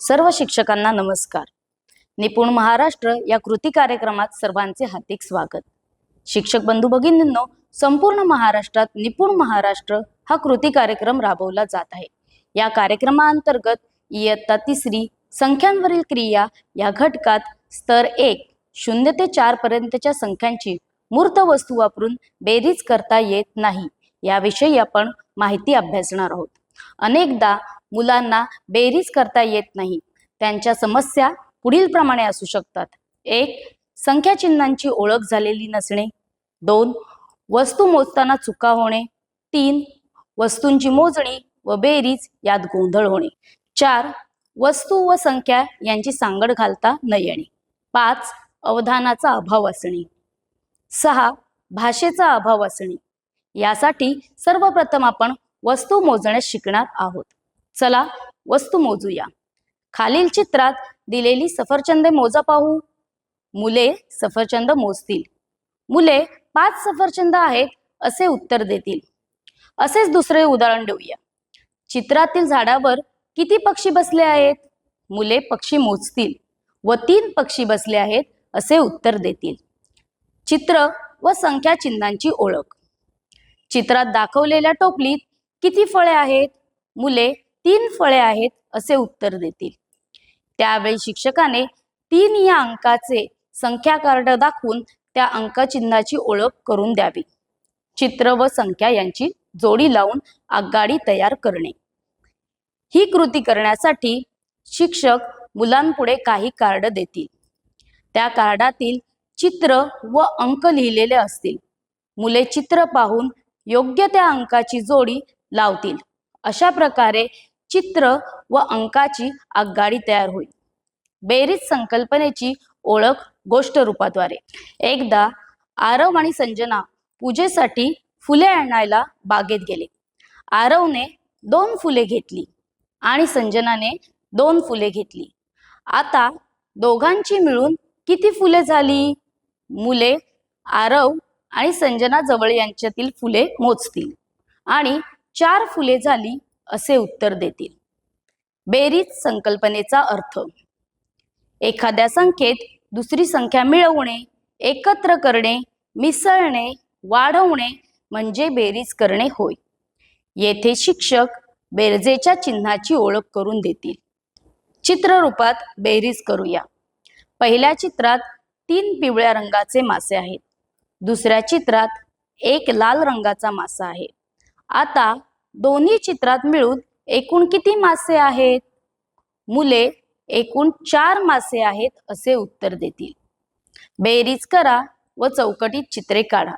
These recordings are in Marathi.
सर्व शिक्षकांना नमस्कार. निपुण महाराष्ट्र या कृती कार्यक्रमात सर्वांचे हार्दिक स्वागत. शिक्षक बंधू भगिनींनो संपूर्ण महाराष्ट्रात निपुण महाराष्ट्र हा कृती कार्यक्रम राबवला जात आहे. या कार्यक्रमाअंतर्गत इयत्ता तिसरी संख्यांवरील क्रिया या घटकात स्तर एक शून्य ते चार पर्यंतच्या संख्यांची मूर्त वस्तू वापरून बेरीज करता येत नाही. याविषयी आपण माहिती अभ्यासणार आहोत. अनेकदा मुलांना बेरीज करता येत नाही. त्यांच्या समस्या पुढील प्रमाणे असू शकतात. एक संख्या चिन्हांची ओळख झालेली नसणे. दोन वस्तू मोजताना चुका होणे. तीन वस्तूंची मोजणी व बेरीज यात गोंधळ होणे. चार वस्तू व संख्या यांची सांगड घालता न येणे. पाच अवधानाचा अभाव असणे. सहा भाषेचा अभाव असणे. यासाठी सर्वप्रथम आपण वस्तू मोजण्यास शिकणार आहोत. चला वस्तू मोजूया. खालील चित्रात दिलेली सफरचंदे मोजा पाहू. मुले सफरचंद मोजतील. मुले पाच सफरचंद आहेत असे उत्तर देतील. असेच दुसरे उदाहरण देऊया. चित्रातील झाडावर किती पक्षी बसले आहेत? मुले पक्षी मोजतील व तीन पक्षी बसले आहेत असे उत्तर देतील. चित्र व संख्या चिन्हांची ओळख. चित्रात दाखवलेल्या टोपलीत किती फळे आहेत? मुले तीन फळे आहेत असे उत्तर देतील. त्यावेळी शिक्षकाने तीन या अंकाचे संख्या कार्ड दाखवून त्या अंकचिन्हाची ओळख करून द्यावी. चित्र व संख्या यांची जोडी लावून आगगाडी तयार करणे. ही कृती करण्यासाठी शिक्षक मुलांपुढे काही कार्ड देतील. त्या कार्डातील चित्र व अंक लिहिलेले असतील. मुले चित्र पाहून योग्य त्या अंकाची जोडी लावतील. अशा प्रकारे चित्र व अंकाची आगगाडी तयार होईल बेरीज संकल्पनेची ओळख गोष्ट रूपाद्वारे. एकदा आरव आणि संजना पूजेसाठी फुले आणायला बागेत गेले. आरवने दोन फुले घेतली आणि संजनाने दोन फुले घेतली. आता दोघांची मिळून किती फुले झाली? मुले आरव आणि संजना जवळ यांच्यातील फुले मोजतील. आणि चार फुले झाली असे उत्तर देतील. बेरीज संकल्पनेचा अर्थ. एखाद्या संख्येत दुसरी संख्या मिळवणे एकत्र करणे मिसळणे वाढवणे म्हणजे बेरीज करणे होय. येथे शिक्षक बेरजेच्या चिन्हाची ओळख करून देतील. चित्ररूपात बेरीज करूया. पहिल्या चित्रात तीन पिवळ्या रंगाचे मासे आहेत. दुसऱ्या चित्रात एक लाल रंगाचा मासा आहे. आता दोन्ही चित्रात मिळून एकूण किती मासे आहेत? मुले एकूण चार मासे आहेत असे उत्तर देतील. बेरीज करा व चौकटीत चित्रे काढा.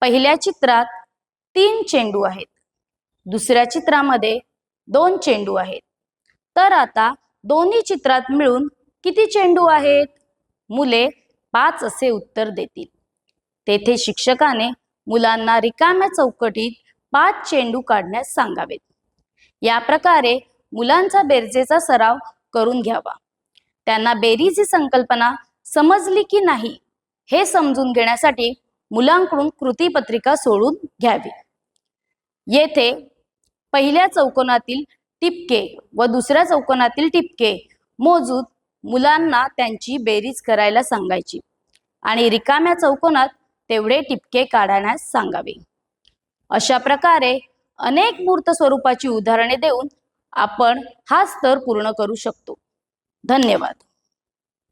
पहिल्या चित्रात तीन चेंडू आहेत. दुसऱ्या चित्रामध्ये दोन चेंडू आहेत. तर आता दोन्ही चित्रात मिळून किती चेंडू आहेत? मुले पाच असे उत्तर देतील. तेथे शिक्षकाने मुलांना रिकाम्या चौकटीत पाच चेंडू काढण्यास सांगावेत. या प्रकारे मुलांचा बेरजेचा सराव करून घ्यावा. त्यांना बेरीज संकल्पना समजली की नाही हे समजून घेण्यासाठी मुलांकडून कृतीपत्रिका सोडून घ्यावी. येथे पहिल्या चौकोनातील टिपके व दुसऱ्या चौकोनातील टिपके मोजून मुलांना त्यांची बेरीज करायला सांगायची आणि रिकाम्या चौकोनात तेवढे टिपके काढण्यास सांगावे. अशा प्रकारे अनेक मूर्त स्वरूपाची उदाहरणे देऊन आपण हा स्तर पूर्ण करू शकतो. धन्यवाद.